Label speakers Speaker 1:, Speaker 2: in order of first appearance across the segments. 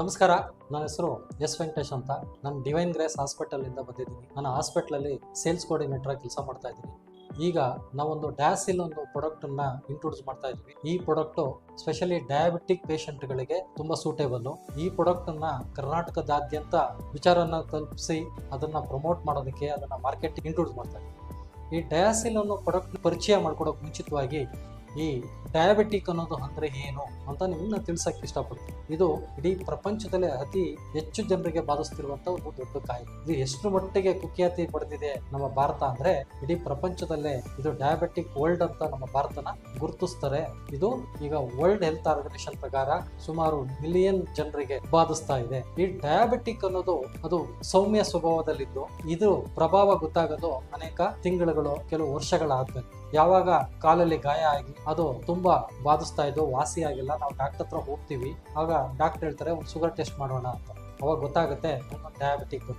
Speaker 1: ನಮಸ್ಕಾರ, ನನ್ನ ಹೆಸರು ಎಸ್ ವೆಂಕಟೇಶ್ ಅಂತ. ನಾನು ಡಿವೈನ್ ಗ್ರೇಸ್ ಹಾಸ್ಪಿಟಲಿಂದ ಬಂದಿದ್ದೀನಿ. ನನ್ನ ಹಾಸ್ಪಿಟ್ಲಲ್ಲಿ ಸೇಲ್ಸ್ ಕೋಆರ್ಡಿನೇಟರ್ ಕೆಲಸ ಮಾಡ್ತಾ ಇದ್ದೀನಿ. ಈಗ ನಾವೊಂದು ಡ್ಯಾಸಿಲ್ ಒಂದು ಪ್ರಾಡಕ್ಟನ್ನು ಇಂಟ್ರೊಡ್ಯೂಸ್ ಮಾಡ್ತಾ ಇದ್ದೀವಿ. ಈ ಪ್ರಾಡಕ್ಟ್ ಸ್ಪೆಷಲಿ ಡಯಾಬಿಟಿಕ್ ಪೇಷಂಟ್ ಗಳಿಗೆ ತುಂಬಾ ಸೂಟೇಬಲ್ ಈ ಪ್ರಾಡಕ್ಟ್ ಅನ್ನ ಕರ್ನಾಟಕದಾದ್ಯಂತ ವಿಚಾರನ ತಲುಪಿಸಿ ಅದನ್ನ ಪ್ರಮೋಟ್ ಮಾಡೋದಕ್ಕೆ ಅದನ್ನ ಮಾರ್ಕೆಟ್ ಇಂಟ್ರೊಡ್ಯೂಸ್ ಮಾಡ್ತಾ ಇದ್ವಿ ಈ ಡಯಾಸಿಲ್ ಅನ್ನೋ ಪ್ರಾಡಕ್ಟ್ ಪರಿಚಯ ಮಾಡ್ಕೊಡೋಕೆ ಮುಂಚಿತವಾಗಿ ಈ ಡಯಾಬಿಟಿಕ್ ಅನ್ನೋದು ಅಂದ್ರೆ ಏನು ಅಂತ ನಿಮ್ಮನ್ನ ತಿಳ್ಸಕ್ಕೆ ಇಷ್ಟಪಡ್ತೀನಿ. ಇದು ಇಡೀ ಪ್ರಪಂಚದಲ್ಲೇ ಅತಿ ಹೆಚ್ಚು ಜನರಿಗೆ ಬಾಧಿಸ್ತಿರುವಂತ ಒಂದು ದೊಡ್ಡ ಕಾಯಿಲೆ. ಇದು ಎಷ್ಟು ಮಟ್ಟಿಗೆ ಕುಖ್ಯಾತಿ ಪಡೆದಿದೆ ನಮ್ಮ ಭಾರತ ಅಂದ್ರೆ ಇಡೀ ಪ್ರಪಂಚದಲ್ಲೇ ಇದು ಡಯಾಬಿಟಿಕ್ ವರ್ಲ್ಡ್ ಅಂತ ನಮ್ಮ ಭಾರತನ ಗುರುತಿಸ್ತಾರೆ. ಇದು ಈಗ ವರ್ಲ್ಡ್ ಹೆಲ್ತ್ ಆರ್ಗನೈಸೇಷನ್ ಪ್ರಕಾರ ಸುಮಾರು ಮಿಲಿಯನ್ ಜನರಿಗೆ ಬಾಧಿಸ್ತಾ ಇದೆ. ಈ ಡಯಾಬಿಟಿಕ್ ಅನ್ನೋದು ಅದು ಸೌಮ್ಯ ಸ್ವಭಾವದಲ್ಲಿದ್ದು ಇದು ಪ್ರಭಾವ ಗೊತ್ತಾಗೋದು ಅನೇಕ ತಿಂಗಳುಗಳು, ಕೆಲವು ವರ್ಷಗಳಾದ್ಮೇಲೆ. ಯಾವಾಗ ಕಾಲಲ್ಲಿ ಗಾಯ ಆಗಿ ಅದು ತುಂಬಾ ಬಾಧಿಸ್ತಾ ಇದ್ದು ವಾಸಿ ಆಗಿಲ್ಲ, ನಾವು ಡಾಕ್ಟರ್ ಹತ್ರ ಹೋಗ್ತೀವಿ. ಆಗ ಡಾಕ್ಟರ್ ಹೇಳ್ತಾರೆ, ಒಂದು ಶುಗರ್ ಟೆಸ್ಟ್ ಮಾಡೋಣ ಅಂತ. ಅವಾಗ ಗೊತ್ತಾಗುತ್ತೆ ಡಯಾಬಿಟಿಕ್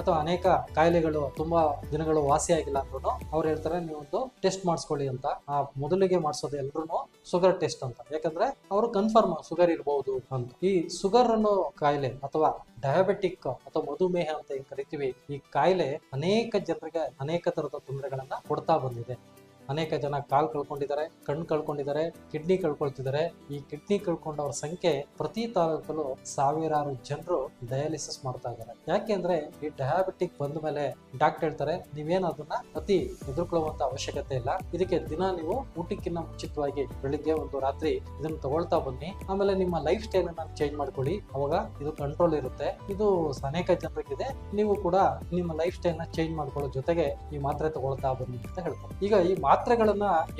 Speaker 1: ಅಥವಾ ಅನೇಕ ಕಾಯಿಲೆಗಳು ತುಂಬಾ ದಿನಗಳು ವಾಸಿ ಆಗಿಲ್ಲ ಅಂದ್ರೂ ಅವ್ರು ಹೇಳ್ತಾರೆ, ನೀವೊಂದು ಟೆಸ್ಟ್ ಮಾಡಿಸ್ಕೊಳ್ಳಿ ಅಂತ. ಆ ಮೊದಲಿಗೆ ಮಾಡಿಸೋದು ಎಲ್ರು ಶುಗರ್ ಟೆಸ್ಟ್ ಅಂತ. ಯಾಕಂದ್ರೆ ಅವರು ಕನ್ಫರ್ಮ್ ಶುಗರ್ ಇರಬಹುದು ಅಂತ. ಈ ಶುಗರ್ ಅನ್ನೋ ಕಾಯಿಲೆ ಅಥವಾ ಡಯಾಬೆಟಿಕ್ ಅಥವಾ ಮಧುಮೇಹ ಅಂತ ಏನ್ ಕರಿತೀವಿ, ಈ ಕಾಯಿಲೆ ಅನೇಕ ಜನರಿಗೆ ಅನೇಕ ತರದ ತೊಂದರೆಗಳನ್ನ ಕೊಡ್ತಾ ಬಂದಿದೆ. ಅನೇಕ ಜನ ಕಾಲ್ ಕಳ್ಕೊಂಡಿದ್ದಾರೆ ಕಣ್ಣು ಕಳ್ಕೊಂಡಿದ್ದಾರೆ, ಕಿಡ್ನಿ ಕಳ್ಕೊಳ್ತಿದ್ದಾರೆ. ಈ ಕಿಡ್ನಿ ಕಳ್ಕೊಂಡವ್ರ ಸಂಖ್ಯೆ ಪ್ರತಿ ತಾಲೂಕಲ್ಲೂ ಸಾವಿರಾರು ಜನರು ಡಯಾಲಿಸಿಸ್ ಮಾಡ್ತಾ ಇದ್ದಾರೆ. ಯಾಕೆಂದ್ರೆ ಈ ಡಯಾಬಿಟಿಕ್ ಬಂದ ಮೇಲೆ ಡಾಕ್ಟರ್ ಹೇಳ್ತಾರೆ, ನೀವೇನು ಅದನ್ನ ಅತಿ ಎದುರ್ಕೊಳ್ಳುವಂತ ಅವಶ್ಯಕತೆ ಇಲ್ಲ. ಇದಕ್ಕೆ ದಿನ ನೀವು ಊಟಕ್ಕಿನ್ನ ಮುಂಚಿತವಾಗಿ ಬೆಳಿಗ್ಗೆ ಒಂದು ರಾತ್ರಿ ಇದನ್ನ ತಗೊಳ್ತಾ ಬನ್ನಿ. ಆಮೇಲೆ ನಿಮ್ಮ ಲೈಫ್ ಸ್ಟೈಲ್ ಅನ್ನ ಚೇಂಜ್ ಮಾಡ್ಕೊಳ್ಳಿ. ಅವಾಗ ಇದು ಕಂಟ್ರೋಲ್ ಇರುತ್ತೆ. ಇದು ಅನೇಕ ಜನರಿಗಿದೆ. ನೀವು ಕೂಡ ನಿಮ್ಮ ಲೈಫ್ ಸ್ಟೈಲ್ನ ಚೇಂಜ್ ಮಾಡ್ಕೊಳ್ಳೋ ಜೊತೆಗೆ ಈ ಮಾತ್ರೆ ತಗೊಳ್ತಾ ಬನ್ನಿ ಅಂತ ಹೇಳ್ತಾರೆ. ಈಗ ಈ ಮಾತ್ರೆಗಳನ್ನ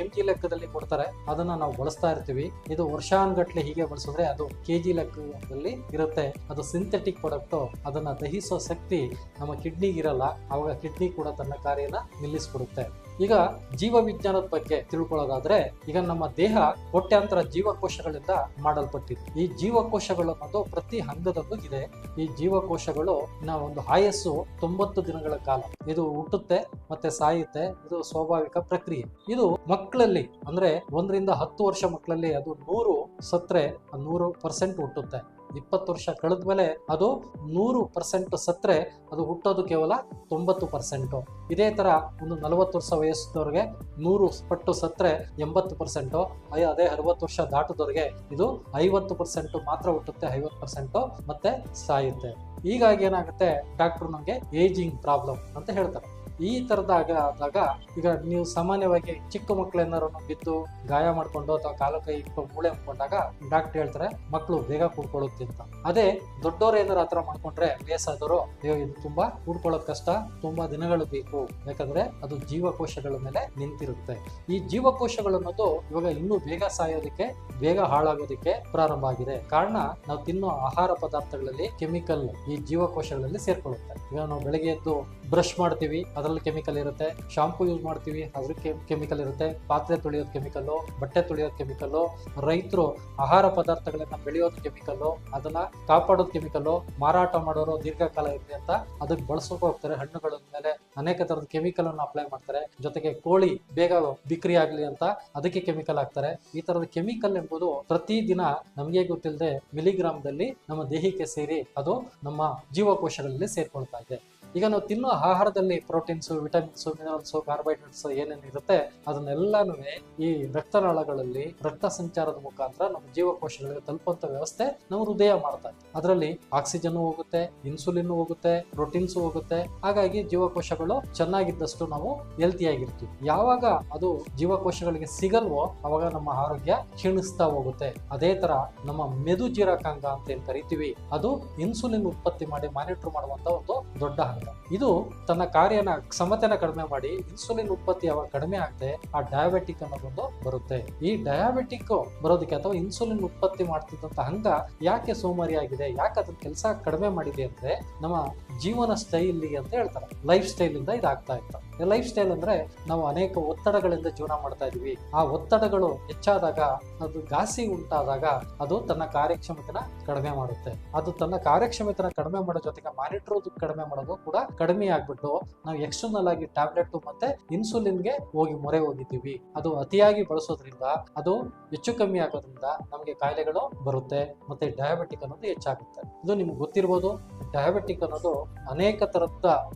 Speaker 1: ಎಂ ಜಿ ಲೆಕ್ಕದಲ್ಲಿ ಕೊಡ್ತಾರೆ. ಅದನ್ನ ನಾವು ಬಳಸ್ತಾ ಇರ್ತೀವಿ. ಇದು ವರ್ಷಾನ್ಗಟ್ಲೆ ಹೀಗೆ ಬಳಸಿದ್ರೆ ಅದು ಕೆ ಜಿ ಲೆಕ್ಕದಲ್ಲಿ ಇರುತ್ತೆ. ಅದು ಸಿಂಥೆಟಿಕ್ ಪ್ರಾಡಕ್ಟ್ ಅದನ್ನ ದಹಿಸೋ ಶಕ್ತಿ ನಮ್ಮ ಕಿಡ್ನಿಗಿರಲ್ಲ ಅವಾಗ ಕಿಡ್ನಿ ಕೂಡ ತನ್ನ ಕಾರ್ಯನ ನಿಲ್ಲಿಸ್ಬಿಡುತ್ತೆ ಈಗ ಜೀವ ವಿಜ್ಞಾನದ ಬಗ್ಗೆ ತಿಳ್ಕೊಳ್ಳೋದಾದ್ರೆ, ಈಗ ನಮ್ಮ ದೇಹ ಕೋಟ್ಯಾಂತರ ಜೀವಕೋಶಗಳಿಂದ ಮಾಡಲ್ಪಟ್ಟಿದೆ. ಈ ಜೀವಕೋಶಗಳು ಅನ್ನೋದು ಪ್ರತಿ ಹಂಗದಲ್ಲೂ ಇದೆ. ಈ ಜೀವಕೋಶಗಳು ನಾವು ಒಂದು ಆಯಸ್ಸು ತೊಂಬತ್ತು ದಿನಗಳ ಕಾಲ. ಇದು ಹುಟ್ಟುತ್ತೆ ಮತ್ತೆ ಸಾಯುತ್ತೆ. ಇದು ಸ್ವಾಭಾವಿಕ ಪ್ರಕ್ರಿಯೆ. ಇದು ಮಕ್ಕಳಲ್ಲಿ, ಅಂದ್ರೆ ಒಂದರಿಂದ ಹತ್ತು ವರ್ಷ ಮಕ್ಕಳಲ್ಲಿ ಅದು ನೂರು ಸತ್ರೆ, ನೂರು ಪರ್ಸೆಂಟ್ ಹುಟ್ಟುತ್ತೆ. ಇಪ್ಪತ್ತು ವರ್ಷ ಕಳೆದ ಮೇಲೆ ಅದು ನೂರು ಪರ್ಸೆಂಟ್ ಸತ್ರೆ ಅದು ಹುಟ್ಟೋದು ಕೇವಲ ತೊಂಬತ್ತು ಪರ್ಸೆಂಟು. ಇದೇ ತರ ಒಂದು ನಲವತ್ತು ವರ್ಷ ವಯಸ್ಸಿನವ್ರಿಗೆ ನೂರು ಪಟ್ಟು ಸತ್ರೆ ಎಂಬತ್ತು ಪರ್ಸೆಂಟು ಅದೇ ಅರವತ್ತು ವರ್ಷ ದಾಟದವ್ರಿಗೆ ಇದು ಐವತ್ತು ಪರ್ಸೆಂಟು ಮಾತ್ರ ಹುಟ್ಟುತ್ತೆ, ಐವತ್ತು ಪರ್ಸೆಂಟು ಮತ್ತೆ ಸಾಯುತ್ತೆ. ಹೀಗಾಗಿ ಏನಾಗುತ್ತೆ? ಡಾಕ್ಟರ್ ನಮಗೆ ಏಜಿಂಗ್ ಪ್ರಾಬ್ಲಮ್ ಅಂತ ಹೇಳ್ತಾರೆ. ಈ ತರದಾಗ ಆದಾಗ ಈಗ ನೀವು ಸಾಮಾನ್ಯವಾಗಿ ಚಿಕ್ಕ ಮಕ್ಕಳು ಏನಾರು ಬಿದ್ದು ಗಾಯ ಮಾಡ್ಕೊಂಡು ಅಥವಾ ಕಾಲು ಕೈ ಇಟ್ಕೊಂಡು ಮೂಳೆ ಮುಟ್ಕೊಂಡಾಗ ಡಾಕ್ಟರ್ ಹೇಳ್ತಾರೆ ಮಕ್ಕಳು ಬೇಗ ಕೂಡ್ಕೊಳ್ಳುತ್ತೆ ಅಂತ. ಅದೇ ದೊಡ್ಡವರು ಏನಾರು ಆತರ ಮಾಡ್ಕೊಂಡ್ರೆ ವಯಸ್ಸಾದವರು ಇದು ತುಂಬಾ ಕೂಡ್ಕೊಳ್ಳೋದ್ ಕಷ್ಟ, ತುಂಬಾ ದಿನಗಳು ಬೇಕು. ಯಾಕಂದ್ರೆ ಅದು ಜೀವಕೋಶಗಳ ಮೇಲೆ ನಿಂತಿರುತ್ತೆ. ಈ ಜೀವಕೋಶಗಳು ಅನ್ನೋದು ಇವಾಗ ಇನ್ನೂ ಬೇಗ ಸಾಯೋದಕ್ಕೆ, ಬೇಗ ಹಾಳಾಗೋದಕ್ಕೆ ಪ್ರಾರಂಭ ಆಗಿದೆ. ಕಾರಣ ನಾವು ತಿನ್ನೋ ಆಹಾರ ಪದಾರ್ಥಗಳಲ್ಲಿ ಕೆಮಿಕಲ್ ಈ ಜೀವಕೋಶಗಳಲ್ಲಿ ಸೇರ್ಕೊಳ್ಳುತ್ತೆ. ಈಗ ನಾವು ಬೆಳಗ್ಗೆ ಎದ್ದು ಬ್ರಷ್ ಮಾಡ್ತೀವಿ, ಅದರಲ್ಲಿ ಕೆಮಿಕಲ್ ಇರುತ್ತೆ. ಶಾಂಪೂ ಯೂಸ್ ಮಾಡ್ತೀವಿ ಅದ್ರ ಕೆಮಿಕಲ್ ಇರುತ್ತೆ. ಪಾತ್ರೆ ತೊಳೆಯೋದು ಕೆಮಿಕಲ್ಲು ಬಟ್ಟೆ ತೊಳೆಯೋದು ಕೆಮಿಕಲ್ಲು ರೈತರು ಆಹಾರ ಪದಾರ್ಥಗಳನ್ನ ಬೆಳೆಯೋದು ಕೆಮಿಕಲ್ಲು ಅದನ್ನ ಕಾಪಾಡೋದು ಕೆಮಿಕಲ್ಲು ಮಾರಾಟ ಮಾಡೋರು ದೀರ್ಘಕಾಲ ಇರಲಿ ಅಂತ ಅದಕ್ಕೆ ಬಳಸೋಕೆ ಹೋಗ್ತಾರೆ ಹಣ್ಣುಗಳ ಮೇಲೆ. ಅನೇಕ ತರದ ಕೆಮಿಕಲ್ ಅನ್ನು ಅಪ್ಲೈ ಮಾಡ್ತಾರೆ. ಜೊತೆಗೆ ಕೋಳಿ ಬೇಗ ಬಿಕ್ರಿ ಆಗ್ಲಿ ಅಂತ ಅದಕ್ಕೆ ಕೆಮಿಕಲ್ ಹಾಕ್ತಾರೆ. ಈ ತರದ ಕೆಮಿಕಲ್ ಎಂಬುದು ಪ್ರತಿದಿನ ನಮಗೆ ಗೊತ್ತಿಲ್ಲದೆ ಮಿಲಿಗ್ರಾಮ್ ದಲ್ಲಿ ನಮ್ಮ ದೇಹಕ್ಕೆ ಸೇರಿ ಅದು ನಮ್ಮ ಜೀವಕೋಶಗಳಲ್ಲಿ ಸೇರ್ಕೊಳ್ತಾ ಇದೆ. ಈಗ ನಾವು ತಿನ್ನೋ ಆಹಾರದಲ್ಲಿ ಪ್ರೋಟೀನ್ಸ್ ವಿಟಮಿನ್ಸ್ ಮಿನರಲ್ಸ್ ಕಾರ್ಬೋಹೈಡ್ರೇಟ್ಸ್ ಏನೇನು ಇರುತ್ತೆ ಅದನ್ನೆಲ್ಲಾನು ಈ ರಕ್ತನಾಳಗಳಲ್ಲಿ ರಕ್ತ ಸಂಚಾರದ ಮುಖಾಂತರ ನಮ್ಮ ಜೀವಕೋಶಗಳಿಗೆ ತಲುಪುವಂತ ವ್ಯವಸ್ಥೆ ನಮ್ಮ ಹೃದಯ ಮಾಡ್ತಾ ಇದೆ. ಅದರಲ್ಲಿ ಆಕ್ಸಿಜನ್ ಹೋಗುತ್ತೆ ಇನ್ಸುಲಿನ್ ಹೋಗುತ್ತೆ ಪ್ರೋಟೀನ್ಸ್ ಹೋಗುತ್ತೆ. ಹಾಗಾಗಿ ಜೀವಕೋಶಗಳು ಚೆನ್ನಾಗಿದ್ದಷ್ಟು ನಾವು ಹೆಲ್ತಿಯಾಗಿರ್ತೀವಿ ಯಾವಾಗ ಅದು ಜೀವಕೋಶಗಳಿಗೆ ಸಿಗಲ್ವೋ ಅವಾಗ ನಮ್ಮ ಆರೋಗ್ಯ ಕ್ಷೀಣಿಸ್ತಾ ಹೋಗುತ್ತೆ. ಅದೇ ತರ ನಮ್ಮ ಮೆದು ಜೀರಕಾಂಗ ಅಂತ ಏನ್ ಕರಿತೀವಿ, ಅದು ಇನ್ಸುಲಿನ್ ಉತ್ಪತ್ತಿ ಮಾಡಿ ಮಾನಿಟರ್ ಮಾಡುವಂತ ಒಂದು ದೊಡ್ಡ ಇದು ತನ್ನ ಕಾರ್ಯನ ಕ್ಷಮತೆನ ಕಡಿಮೆ ಮಾಡಿ ಇನ್ಸುಲಿನ್ ಉತ್ಪತ್ತಿ ಯಾವಾಗ ಕಡಿಮೆ ಆಗದೆ ಆ ಡಯಾಬೆಟಿಕ್ ಅನ್ನೋದೊಂದು ಬರುತ್ತೆ. ಈ ಡಯಾಬೆಟಿಕ್ ಬರೋದಕ್ಕೆ ಅಥವಾ ಇನ್ಸುಲಿನ್ ಉತ್ಪತ್ತಿ ಮಾಡ್ತಿದ್ದಂತ ಅಂಗ ಯಾಕೆ ಸೋಮಾರಿ ಆಗಿದೆ, ಯಾಕೆ ಅದನ್ನ ಕೆಲಸ ಕಡಿಮೆ ಮಾಡಿದೆ ಅಂದ್ರೆ ನಮ್ಮ ಜೀವನ ಸ್ಟೈಲ್ ಅಂತ ಹೇಳ್ತಾರೆ. ಲೈಫ್ ಸ್ಟೈಲ್ ಇಂದ ಇದಾಗ್ತಾ ಇತ್ತು. ಲೈಫ್ ಸ್ಟೈಲ್ ಅಂದ್ರೆ ನಾವು ಅನೇಕ ಒತ್ತಡಗಳಿಂದ ಜೀವನ ಮಾಡ್ತಾ ಇದೀವಿ. ಆ ಒತ್ತಡಗಳು ಹೆಚ್ಚಾದಾಗ, ಅದು ಘಾಸಿ ಉಂಟಾದಾಗ ಅದು ತನ್ನ ಕಾರ್ಯಕ್ಷಮತೆನ ಕಡಿಮೆ ಮಾಡುತ್ತೆ. ಅದು ತನ್ನ ಕಾರ್ಯಕ್ಷಮತೆನ ಕಡಿಮೆ ಮಾಡೋ ಜೊತೆಗೆ ಮಾನಿಟರ್ ಕಡಿಮೆ ಮಾಡೋದು ಕೂಡ ಕಡಿಮೆ ಆಗ್ಬಿಟ್ಟು ನಾವು ಎಕ್ಸ್ಟರ್ನಲ್ ಆಗಿ ಟ್ಯಾಬ್ಲೆಟ್ ಮತ್ತೆ ಇನ್ಸುಲಿನ್ಗೆ ಹೋಗಿ ಮೊರೆ ಹೋಗಿದ್ದೀವಿ. ಅದು ಅತಿಯಾಗಿ ಬಳಸೋದ್ರಿಂದ, ಅದು ಹೆಚ್ಚು ಕಮ್ಮಿ ಆಗೋದ್ರಿಂದ ನಮಗೆ ಕಾಯಿಲೆಗಳು ಬರುತ್ತೆ ಮತ್ತೆ ಡಯಾಬಿಟಿಕ್ ಅನ್ನೋದು ಹೆಚ್ಚಾಗುತ್ತೆ. ಇದು ನಿಮ್ಗೆ ಗೊತ್ತಿರ್ಬೋದು, ಡಯಾಬಿಟಿಕ್ ಅನ್ನೋದು ಅನೇಕ ತರದ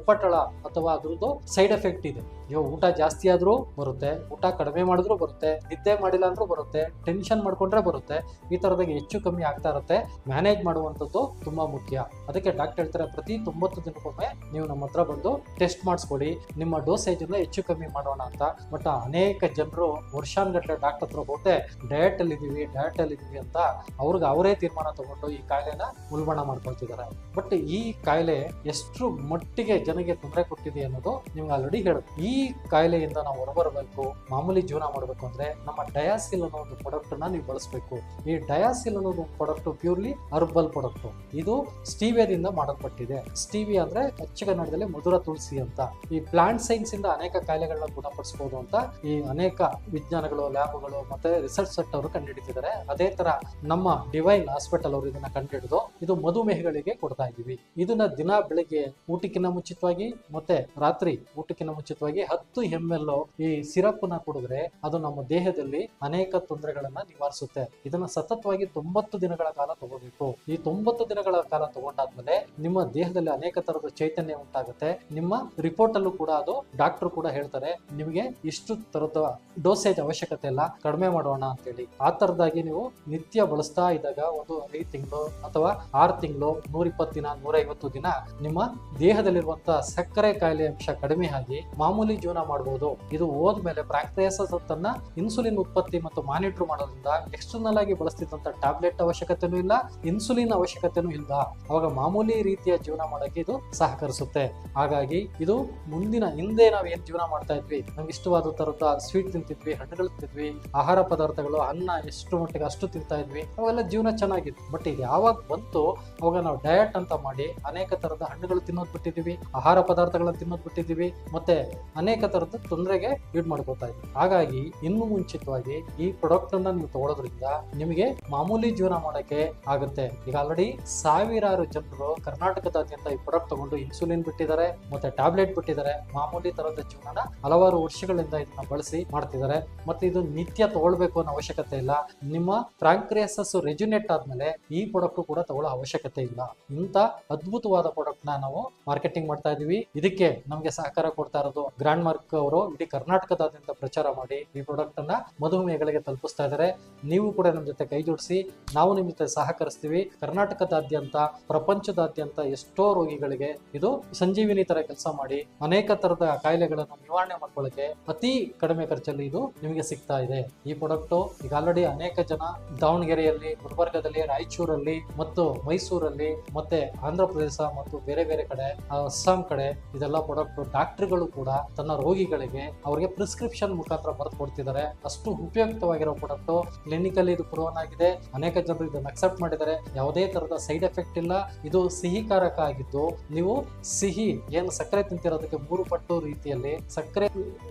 Speaker 1: ಉಪಟಳ ಅಥವಾ ಅದ್ರದ್ದು ಸೈಡ್ ಎಫೆಕ್ಟ್ ಇದೆ. ಇವಾಗ ಊಟ ಜಾಸ್ತಿ ಆದ್ರೂ ಬರುತ್ತೆ, ಊಟ ಕಡಿಮೆ ಮಾಡಿದ್ರೂ ಬರುತ್ತೆ, ನಿದ್ದೆ ಮಾಡಿಲ್ಲ ಅಂದ್ರೂ ಬರುತ್ತೆ, ಟೆನ್ಷನ್ ಮಾಡ್ಕೊಂಡ್ರೆ ಬರುತ್ತೆ, ಈ ತರದಾಗ ಹೆಚ್ಚು ಕಮ್ಮಿ ಆಗ್ತಾ ಇರುತ್ತೆ. ಮ್ಯಾನೇಜ್ ಮಾಡುವಂಥದ್ದು ತುಂಬಾ ಮುಖ್ಯ. ಅದಕ್ಕೆ ಡಾಕ್ಟರ್ ಹೇಳ್ತಾರೆ, ಪ್ರತಿ ತೊಂಬತ್ತು ದಿನಕ್ಕೊಮ್ಮೆ ನೀವು ನಮ್ಮ ಹತ್ರ ಬಂದು ಟೆಸ್ಟ್ ಮಾಡಿಸ್ಕೊಳ್ಳಿ. ನಿಮ್ಮ ಡೋಸೇಜ್ ಅನ್ನ ಹೆಚ್ಚು ಕಮ್ಮಿ ಮಾಡೋಣ ಅಂತ. ಬಟ್ ಅನೇಕ ಜನರು ವರ್ಷಾನ್ಗಟ್ಲೆ ಡಾಕ್ಟರ್ ಹತ್ರ ಹೋಗುತ್ತೆ ಡಯಟ್ ಅಲ್ಲಿ ಇದೀವಿ, ಡಯಟ್ ಅಲ್ಲಿ ಇದೀವಿ ಅಂತ ಅವ್ರಿಗೆ ಅವರೇ ತೀರ್ಮಾನ ತಗೊಂಡು ಈ ಕಾಯಿಲೆನ ಉಲ್ಬಣ ಮಾಡ್ಕೊಳ್ತಿದ್ದಾರೆ. ಬಟ್ ಈ ಕಾಯಿಲೆ ಎಷ್ಟು ಮಟ್ಟಿಗೆ ಜನಗೆ ತೊಂದರೆ ಕೊಟ್ಟಿದೆ ಅನ್ನೋದು ನಿಮ್ಗೆ ಆಲ್ರೆಡಿ ಹೇಳುತ್ತೆ ಈ ಕಾಯಿಲೆಯಿಂದ ನಾವು ಹೊರಬರಬೇಕು, ಮಾಮೂಲಿ ಜೀವನ ಮಾಡಬೇಕು ಅಂದ್ರೆ ನಮ್ಮ ಡಯಾಸಿಲ್ ಅನ್ನೋ ಒಂದು ಪ್ರಾಡಕ್ಟ್ನ ನೀವು ಬಳಸಬೇಕು. ಈ ಡಯಾಸಿಲ್ ಅನ್ನೋದು ಪ್ರಾಡಕ್ಟ್ ಪ್ಯೂರ್ಲಿ ಹರ್ಬಲ್ ಪ್ರಾಡಕ್ಟ್ ಇದು ಸ್ಟೀವಿಯಾದಿಂದ ಮಾಡಲ್ಪಟ್ಟಿದೆ. ಸ್ಟೀವಿ ಅಂದ್ರೆ ಅಚ್ಚ ಕನ್ನಡದಲ್ಲಿ ಮಧುರ ತುಳಸಿ ಅಂತ. ಈ ಪ್ಲಾಂಟ್ ಸೈನ್ಸ್ ಇಂದ ಅನೇಕ ಕಾಯಿಲೆಗಳನ್ನ ಗುಣಪಡಿಸಬಹುದು ಅಂತ ಈ ಅನೇಕ ವಿಜ್ಞಾನಗಳು, ಲ್ಯಾಬ್ಗಳು ಮತ್ತೆ ರಿಸರ್ಚ್ ಸೆಟ್ ಅವರು ಕಂಡುಹಿಡಿದಿದ್ದಾರೆ. ಅದೇ ತರ ನಮ್ಮ ಡಿವೈನ್ ಹಾಸ್ಪಿಟಲ್ ಅವರು ಇದನ್ನ ಕಂಡುಹಿಡಿದು ಇದು ಮಧುಮೇಹಗಳಿಗೆ ಕೊಡ್ತಾ ಇದೀವಿ ಇದನ್ನ ದಿನ, ಬೆಳಿಗ್ಗೆ ಊಟಕ್ಕಿಂತ ಮುಂಚಿತವಾಗಿ ಮತ್ತೆ ರಾತ್ರಿ ಊಟಕ್ಕಿಂತ ಮುಂಚಿತವಾಗಿ ಹತ್ತು ಎಂ ಎಲ್ ಈ ಸಿರಪ್ನ ಕುಡಿದ್ರೆ ಅದು ನಮ್ಮ ದೇಹದಲ್ಲಿ ಅನೇಕ ತೊಂದರೆಗಳನ್ನ ನಿವಾರಿಸುತ್ತೆ. ಇದನ್ನ ಸತತವಾಗಿ ತೊಂಬತ್ತು ದಿನಗಳ ಕಾಲ ತಗೋಬೇಕು. ಈ ತೊಂಬತ್ತು ದಿನಗಳ ಕಾಲ ತಗೊಂಡಾದ್ಮೇಲೆ ನಿಮ್ಮ ದೇಹದಲ್ಲಿ ಅನೇಕ ತರದ ಚೈತನ್ಯ ಉಂಟಾಗುತ್ತೆ. ನಿಮ್ಮ ರಿಪೋರ್ಟ್ ಅಲ್ಲೂ ಕೂಡ ಅದು ಡಾಕ್ಟರ್ ಕೂಡ ಹೇಳ್ತಾರೆ, ನಿಮಗೆ ಇಷ್ಟು ತರದ ಡೋಸೇಜ್ ಅವಶ್ಯಕತೆ ಇಲ್ಲ, ಕಡಿಮೆ ಮಾಡೋಣ ಅಂತ ಹೇಳಿ ಆ ತರದಾಗಿ ನೀವು ನಿತ್ಯ ಬಳಸ್ತಾ ಇದ್ದಾಗ ಒಂದು ಐದು ತಿಂಗಳು ಅಥವಾ ಆರು ತಿಂಗಳು ನೂರ ಇಪ್ಪತ್ತು ದಿನ ನೂರ ಐವತ್ತು ದಿನ ನಿಮ್ಮ ದೇಹದಲ್ಲಿರುವಂತಹ ಸಕ್ಕರೆ ಕಾಯಿಲೆ ಅಂಶ ಕಡಿಮೆ ಆಗಿ ಮಾಮೂಲಿ ಜೀವನ ಮಾಡಬಹುದು ಇದು ಹೋದ್ಮೇಲೆ ಪ್ರಾಕ್ಟೇಸಸ್ ತನ್ನ ಇನ್ಸುಲಿನ್ ಉತ್ಪತ್ತಿ ಮತ್ತು ಮಾನಿಟರ್ ಮಾಡೋದ್ರಿಂದ ಎಕ್ಸ್ಟರ್ನಲ್ ಆಗಿ ಬಳಸ್ತಿದ್ದಂತ ಟ್ಯಾಬ್ಲೆಟ್ ಅವಶ್ಯಕತೆನೂ ಇಲ್ಲ, ಇನ್ಸುಲಿನ್ ಅವಶ್ಯಕತೆನೂ ಇಲ್ಲ. ಅವಾಗ ಮಾಮೂಲಿ ರೀತಿಯ ಜೀವನ ಮಾಡಕ್ಕೆ ಇದು ಸಹಕರಿಸುತ್ತೆ. ಹಾಗಾಗಿ ಇದು ಮುಂದಿನ ಹಿಂದೆ ನಾವು ಏನ್ ಜೀವನ ಮಾಡ್ತಾ ಇದ್ವಿ, ನಮ್ಗೆ ಇಷ್ಟವಾದ ತರದ ಸ್ವೀಟ್ ತಿಂತಿದ್ವಿ, ಹಣ್ಣುಗಳು ತಿಂತಿದ್ವಿ, ಆಹಾರ ಪದಾರ್ಥಗಳು, ಅನ್ನ ಎಷ್ಟು ಮಟ್ಟಿಗೆ ಅಷ್ಟು ತಿಂತಾ ಇದ್ವಿ, ಅವೆಲ್ಲ ಜೀವನ ಚೆನ್ನಾಗಿತ್ತು. ಬಟ್ ಇದು ಯಾವಾಗ ಬಂತು ಅವಾಗ ನಾವು ಡಯಟ್ ಅಂತ ಮಾಡಿ ಅನೇಕ ತರದ ಹಣ್ಣುಗಳು ತಿನ್ನೋದ್ ಬಿಟ್ಟಿದ್ವಿ ಆಹಾರ ಪದಾರ್ಥಗಳನ್ನ ತಿನ್ನೋದ್ ಬಿಟ್ಟಿದೀವಿ ಮತ್ತೆ ಅನೇಕ ತರದ ತೊಂದರೆಗೆ ಈಡ್ ಮಾಡ್ಕೋತಾ ಇದ್ವಿ. ಹಾಗಾಗಿ ಇನ್ನು ಮುಂಚಿತವಾಗಿ ಈ ಪ್ರಾಡಕ್ಟ್ ಅನ್ನ ನೀವು ತಗೊಳ್ಳೋದ್ರಿಂದ ನಿಮಗೆ ಮಾಮೂಲಿ ಜೀವನ ಮಾಡಕ್ಕೆ ಆಗುತ್ತೆ. ಈಗ ಆಲ್ರೆಡಿ ಸಾವಿರಾರು ಜನರು ಕರ್ನಾಟಕದಾದ್ಯಂತ ಈ ಪ್ರಾಡಕ್ಟ್ ತಗೊಂಡು ಇನ್ಸುಲಿನ್ ಬಿಟ್ಟಿದ್ದಾರೆ, ಮತ್ತೆ ಟ್ಯಾಬ್ಲೆಟ್ ಬಿಟ್ಟಿದ್ದಾರೆ. ಮಾಮೂಲಿ ತರದ ಜೀವನನ ಹಲವಾರು ವರ್ಷಗಳಿಂದ ಇದನ್ನ ಬಳಸಿ ಮಾಡ್ತಿದ್ದಾರೆ. ಮತ್ತೆ ಇದು ನಿತ್ಯ ತಗೊಳ್ಬೇಕು ಅನ್ನೋ ಅವಶ್ಯಕತೆ ಇಲ್ಲ. ನಿಮ್ಮ ಫ್ರಾಂಕ್ರಿಯಸಸ್ ರೆಜುನೇಟ್ ಆದ್ಮೇಲೆ ಈ ಪ್ರಾಡಕ್ಟ್ ಕೂಡ ತಗೊಳ್ಳೋ ಅವಶ್ಯಕತೆ ಇಲ್ಲ. ಇಂಥ ಅದ್ಭುತವಾದ ಪ್ರಾಡಕ್ಟ್ನ ನಾವು ಮಾರ್ಕೆಟಿಂಗ್ ಮಾಡ್ತಾ ಇದೀವಿ. ಇದಕ್ಕೆ ನಮಗೆ ಸಹಕಾರ ಕೊಡ್ತಾ ಇರೋದು ಗ್ರ್ಯಾಂಡ್ ಮಾರ್ಕ್ ಅವರು. ಇಡೀ ಕರ್ನಾಟಕದಾದ್ಯಂತ ಪ್ರಚಾರ ಮಾಡಿ ಈ ಪ್ರಾಡಕ್ಟ್ ಅನ್ನ ಮಧುಮೇಹಗಳಿಗೆ ತಲುಪಿಸ್ತಾ ಇದ್ದಾರೆ. ನೀವು ಕೂಡ ನಮ್ಮ ಜೊತೆ ಕೈ ಜೋಡಿಸಿ, ನಾವು ನಿಮ್ಮ ಜೊತೆ ಸಹಕರಿಸ್ತೀವಿ. ಕರ್ನಾಟಕದಾದ್ಯಂತ, ಪ್ರಪಂಚದಾದ್ಯಂತ ಎಷ್ಟೋ ರೋಗಿಗಳಿಗೆ ಇದು ಸಂಜೀವಿನಿ ತರ ಕೆಲಸ ಮಾಡಿ, ಅನೇಕ ತರದ ಕಾಯಿಲೆಗಳನ್ನು ನಿವಾರಣೆ ಮಾಡ್ಕೊಳ್ಳಕ್ಕೆ ಅತಿ ಕಡಿಮೆ ಖರ್ಚಲ್ಲಿ ಇದು ನಿಮಗೆ ಸಿಗ್ತಾ ಇದೆ. ಈ ಪ್ರಾಡಕ್ಟ್ ಈಗ ಆಲ್ರೆಡಿ ಅನೇಕ ಜನ ದಾವಣಗೆರೆಯಲ್ಲಿ, ಗುಲ್ಬರ್ಗದಲ್ಲಿ, ರಾಯಚೂರಲ್ಲಿ ಮತ್ತು ಮೈಸೂರಲ್ಲಿ ಮತ್ತೆ ಆಂಧ್ರ ಪ್ರದೇಶ ಮತ್ತು ಬೇರೆ ಬೇರೆ ಕಡೆ, ಅಸ್ಸಾಂ ಕಡೆ ಇದೆಲ್ಲ ಪ್ರಾಡಕ್ಟ್ ಡಾಕ್ಟರ್ಗಳು ಕೂಡ ತನ್ನ ರೋಗಿಗಳಿಗೆ ಅವರಿಗೆ ಪ್ರಿಸ್ಕ್ರಿಪ್ಷನ್ ಮುಖಾಂತರ ಬರೆದು ಕೊಡ್ತಿದ್ದಾರೆ ಅಷ್ಟು ಉಪಯುಕ್ತವಾಗಿರೋ ಪ್ರಾಡಕ್ಟ್ ಕ್ಲಿನಿಕಲ್ಲಿ ಇದು ಪ್ರೂವನ್ ಆಗಿದೆ. ಅನೇಕ ಜನರು ಇದನ್ನು ಅಕ್ಸೆಪ್ಟ್ ಮಾಡಿದ್ದಾರೆ. ಯಾವುದೇ ತರಹದ ಸೈಡ್ ಎಫೆಕ್ಟ್ ಇಲ್ಲ. ಇದು ಸಿಹಿಕಾರಕ ಆಗಿದ್ದು, ನೀವು ಸಿಹಿ, ಏನು ಸಕ್ಕರೆ ತಿಂತಿರೋದಕ್ಕೆ ಮೂರು ಪಟ್ಟು ರೀತಿಯಲ್ಲಿ ಸಕ್ಕರೆ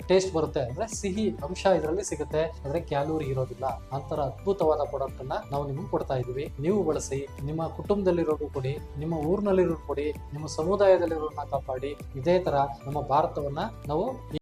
Speaker 1: ಟೇಸ್ಟ್ ಬರುತ್ತೆ. ಅಂದ್ರೆ ಸಿಹಿ ಅಂಶ ಇದರಲ್ಲಿ ಸಿಗುತ್ತೆ. ಅಂದ್ರೆ ಕ್ಯಾಲೋರಿ ಇರೋದಿಲ್ಲ. ಅಂತರ ಅದ್ಭುತವಾದ ಪ್ರಾಡಕ್ಟ್ ಅನ್ನ ನಾವು ನಿಮ್ಗೆ ಕೊಡ್ತಾ ಇದೀವಿ ನೀವು ಬಳಸಿ, ನಿಮ್ಮ ಕುಟುಂಬದಲ್ಲಿರೋರು ಕೊಡಿ, ನಿಮ್ಮ ಊರಿನಲ್ಲಿರೋರು ಕೊಡಿ, ನಿಮ್ಮ ಸಮುದಾಯದಲ್ಲಿರೋರನ್ನ ಕಾಪಾಡಿ, ಇದೇ ತರ ನಮ್ಮ ಭಾರತವನ್ನ ನಾವು